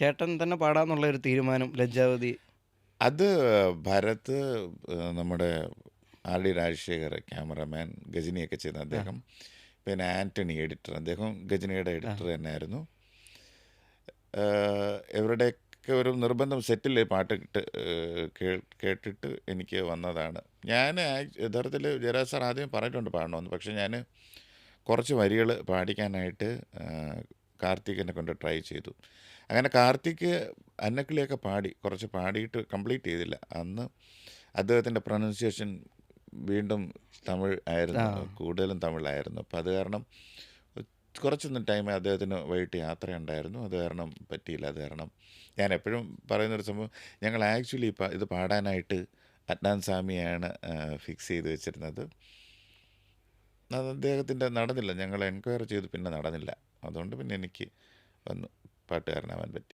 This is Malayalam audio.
ചേട്ടൻ തന്നെ പാടാന്നുള്ള ഒരു തീരുമാനം ലജ്ജാവതി. അത് ഭരത് നമ്മുടെ ആർ ഡി രാജശേഖർ ക്യാമറമാൻ ഗജനിയൊക്കെ ചെയ്യുന്ന അദ്ദേഹം പിന്നെ ആന്റണി എഡിറ്റർ. അദ്ദേഹം ഗജനിയുടെ എഡിറ്റർ തന്നെയായിരുന്നു. ഇവരുടെയൊക്കെ ഒരു നിർബന്ധം സെറ്റിൽ പാട്ട് കേട്ടിട്ട് എനിക്ക് വന്നതാണ്. ഞാൻ യഥാർത്ഥത്തിൽ ജയരാജ് സാർ ആദ്യം പറഞ്ഞിട്ടുണ്ട് പാടണമെന്ന് പക്ഷേ ഞാൻ കുറച്ച് വരികൾ പാടിക്കാനായിട്ട് എന്നെ കൊണ്ട് ട്രൈ ചെയ്തു. അങ്ങനെ കാർത്തിക് അന്നക്കിളിയൊക്കെ പാടി കുറച്ച് പാടിയിട്ട് കംപ്ലീറ്റ് ചെയ്തില്ല. അന്ന് അദ്ദേഹത്തിന്റെ പ്രൊനൗൺസിയേഷൻ വീണ്ടും തമിഴ് ആയിരുന്നു. കൂടുതലും തമിഴായിരുന്നു. അപ്പോൾ അത് കാരണം കുറച്ചൊന്നും ടൈം അദ്ദേഹത്തിന് വൈകിട്ട് യാത്രയുണ്ടായിരുന്നു അത് കാരണം പറ്റിയില്ല അത് കാരണം ഞാൻ എപ്പോഴും പറയുന്നൊരു സംഭവം ഞങ്ങൾ ആക്ച്വലി ഇത് പാടാനായിട്ട് അഡ്നാൻ സ്വാമിയാണ് ഫിക്സ് ചെയ്ത് വെച്ചിരുന്നത്. അത് അദ്ദേഹത്തിന്റെ നടന്നില്ല. ഞങ്ങൾ എൻക്വയറി ചെയ്ത് പിന്നെ നടന്നില്ല. അതുകൊണ്ട് പിന്നെ എനിക്ക് വന്നു പാട്ടുകാരനാവാൻ പറ്റി.